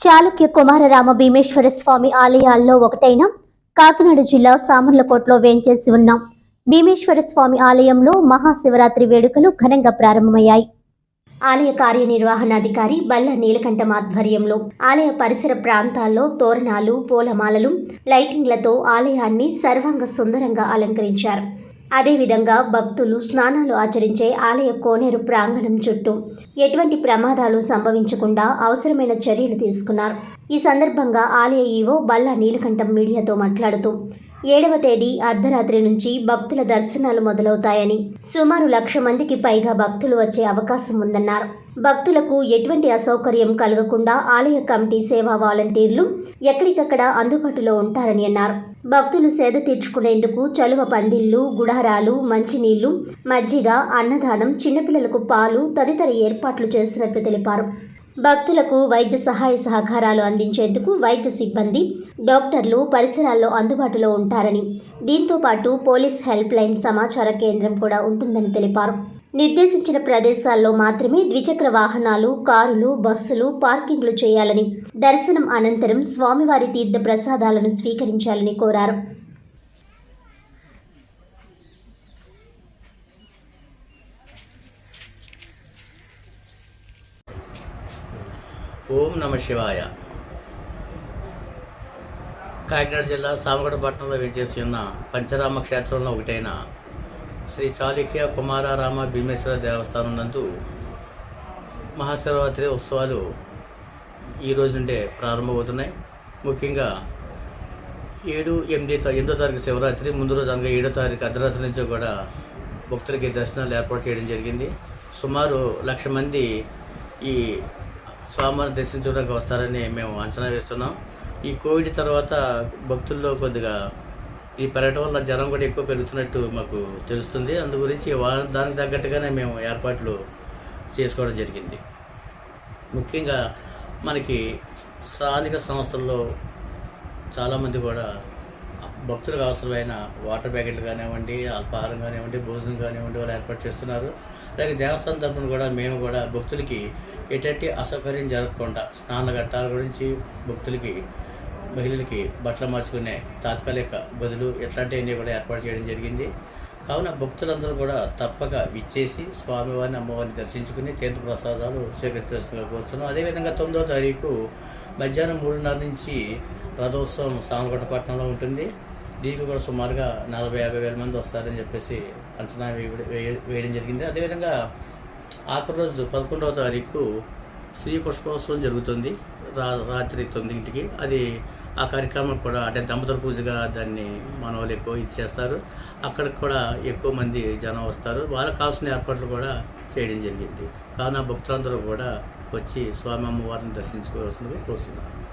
చాళుక్య కుమారరామ భీమేశ్వర స్వామి ఆలయాల్లో ఒకటైన కాకినాడ జిల్లా సామర్లకోటలో వేంచేసి ఉన్న భీమేశ్వర స్వామి ఆలయంలో మహాశివరాత్రి వేడుకలు ఘనంగా ప్రారంభమయ్యాయి. ఆలయ కార్యనిర్వహణాధికారి బల్ల నీలకంఠం ఆధ్వర్యంలో ఆలయ పరిసర ప్రాంతాల్లో తోరణాలు పూలమాలలు లైటింగ్లతో ఆలయాన్ని సర్వాంగ సుందరంగా అలంకరించారు. అదేవిధంగా భక్తులు స్నానాలు ఆచరించే ఆలయ కోనేరు ప్రాంగణం చుట్టూ ఎటువంటి ప్రమాదాలు సంభవించకుండా అవసరమైన చర్యలు తీసుకున్నారు. ఈ సందర్భంగా ఆలయ ఈవో బల్లా నీలకంఠం మీడియాతో మాట్లాడుతూ ఏడవ తేదీ అర్ధరాత్రి నుంచి భక్తుల దర్శనాలు మొదలవుతాయని సుమారు లక్ష మందికి పైగా భక్తులు వచ్చే అవకాశం ఉందన్నారు. భక్తులకు ఎటువంటి అసౌకర్యం కలగకుండా ఆలయ కమిటీ సేవా వాలంటీర్లు ఎక్కడికక్కడ అందుబాటులో ఉంటారని అన్నారు. భక్తులు సేద తీర్చుకునేందుకు చలువ పందిళ్ళు గుడారాలు మంచినీళ్ళు మజ్జిగ అన్నదానం చిన్నపిల్లలకు పాలు తదితర ఏర్పాట్లు చేసినట్లు తెలిపారు. భక్తులకు వైద్య సహాయ సహకారాలు అందించేందుకు వైద్య సిబ్బంది డాక్టర్లు పరిసరాల్లో అందుబాటులో ఉంటారని. దీంతో పాటు పోలీస్ హెల్ప్ లైన్ సమాచార కేంద్రం కూడా ఉంటుందని తెలిపారు. నిర్దేశించిన ప్రదేశాల్లో మాత్రమే ద్విచక్ర వాహనాలు కారులు బస్సులు పార్కింగ్లు చేయాలని దర్శనం అనంతరం స్వామివారి తీర్థ ప్రసాదాలను స్వీకరించాలని కోరారు. ఓం నమ శివాయ. కాకినాడ జిల్లా సామగడ పట్టణంలో ఉన్న పంచరామ క్షేత్రంలో ఒకటైన శ్రీ చాళుక్య కుమారారామ భీమేశ్వర దేవస్థానం నందు మహాశివరాత్రి ఉత్సవాలు ఈ రోజు నుండే ప్రారంభమవుతున్నాయి. ముఖ్యంగా ఏడు ఎనిమిది ఎనిమిదో తారీఖు శివరాత్రి ముందు రోజు అనగా ఏడో తారీఖు అర్ధరాత్రి నుంచి కూడా భక్తులకి దర్శనాలు ఏర్పాటు చేయడం జరిగింది. సుమారు లక్ష మంది ఈ స్వామిని దర్శించడానికి వస్తారని మేము అంచనా వేస్తున్నాం. ఈ కోవిడ్ తర్వాత భక్తుల్లో కొద్దిగా ఈ పెరగడం వల్ల జనం కూడా ఎక్కువ పెరుగుతున్నట్టు మాకు తెలుస్తుంది. అందు గురించి దానికి తగ్గట్టుగానే మేము ఏర్పాట్లు చేసుకోవడం జరిగింది. ముఖ్యంగా మనకి స్థానిక సంస్థల్లో చాలామంది కూడా భక్తులకు అవసరమైన వాటర్ ప్యాకెట్లు కానివ్వండి అల్పాహారం కానివ్వండి భోజనం కానివ్వండి వాళ్ళు ఏర్పాటు చేస్తున్నారు. అలాగే దేవస్థానం తరఫున కూడా మేము కూడా భక్తులకి ఎటువంటి అసౌకర్యం జరగకుండా స్నాన ఘట్టాల గురించి భక్తులకి మహిళలకి బట్టలు మార్చుకునే తాత్కాలిక బదులు ఇట్లాంటివన్నీ కూడా ఏర్పాటు చేయడం జరిగింది. కావున భక్తులందరూ కూడా తప్పక విచ్చేసి స్వామివారిని అమ్మవారిని దర్శించుకుని తీర్థ ప్రసాదాలు స్వీకరిస్తుగా కోరుతున్నాం అదేవిధంగా తొమ్మిదో తారీఖు మధ్యాహ్నం మూడున్నర నుంచి రథోత్సవం సామకోట పట్టణంలో ఉంటుంది. దీనికి కూడా సుమారుగా నలభై యాభై వేల మంది వస్తారని చెప్పేసి అంచనా వేయడం జరిగింది. అదేవిధంగా ఆఖరి రోజు పదకొండవ తారీఖు శ్రీ పుష్పోత్సవం జరుగుతుంది. రా రాత్రి తొమ్మిదింటికి. అది ఆ కార్యక్రమం కూడా అంటే దంపతుల పూజగా దాన్ని మన వాళ్ళు ఎక్కువ ఇది చేస్తారు. అక్కడికి కూడా ఎక్కువ మంది జనం వస్తారు. వాళ్ళకి కావాల్సిన ఏర్పాట్లు కూడా చేయడం జరిగింది. కావున భక్తులందరూ కూడా వచ్చి స్వామి అమ్మవారిని దర్శించుకోవాల్సిందిగా కోరుతున్నాను